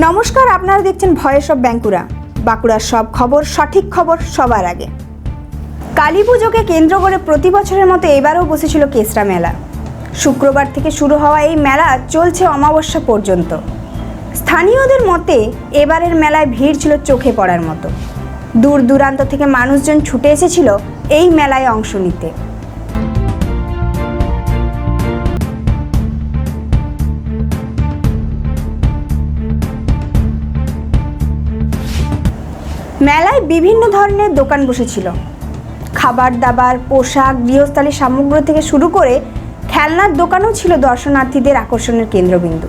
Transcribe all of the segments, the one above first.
নমস্কার, আপনারা দেখছেন ভয়েস অফ ব্যাঙ্কুরা বাঁকুড়ার সব খবর, সঠিক খবর সবার আগে। কালী পুজোকে কেন্দ্র করে প্রতি বছরের মতো এবারও বসেছিল কেসরা মেলা। শুক্রবার থেকে শুরু হওয়া এই মেলা চলছে অমাবস্যা পর্যন্ত। স্থানীয়দের মতে, এবারের মেলায় ভিড় ছিল চোখে পড়ার মতো। দূর দূরান্ত থেকে মানুষজন ছুটে এসেছিল এই মেলায় অংশ নিতে। মেলায় বিভিন্ন ধরনের দোকান বসেছিল। খাবার দাবার, পোশাক, গৃহস্থালী সামগ্রী থেকে শুরু করে খেলনার দোকানও ছিল দর্শনার্থীদের আকর্ষণের কেন্দ্রবিন্দু।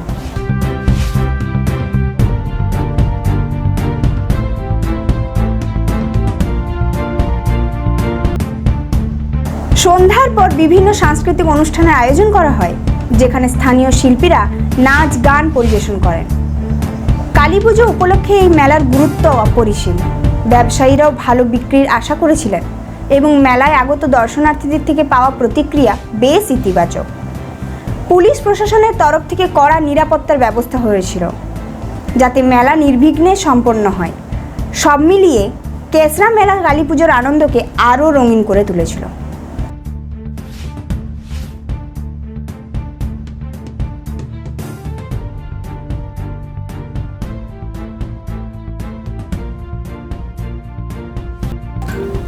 সন্ধ্যার পর বিভিন্ন সাংস্কৃতিক অনুষ্ঠানের আয়োজন করা হয়, যেখানে স্থানীয় শিল্পীরা নাচ, গান পরিবেশন করেন। কালী পুজো উপলক্ষে এই মেলার গুরুত্ব অপরিসীম। ব্যবসায়ীরাও ভালো বিক্রির আশা করেছিলেন এবং মেলায় আগত দর্শনার্থীদের থেকে পাওয়া প্রতিক্রিয়া বেশ ইতিবাচক। পুলিশ প্রশাসনের তরফ থেকে কড়া নিরাপত্তার ব্যবস্থা হয়েছিল, যাতে মেলা নির্বিঘ্নে সম্পন্ন হয়। সব মিলিয়ে কেসরা মেলা কালী পুজোর আনন্দকে আরও রঙিন করে তুলেছিল।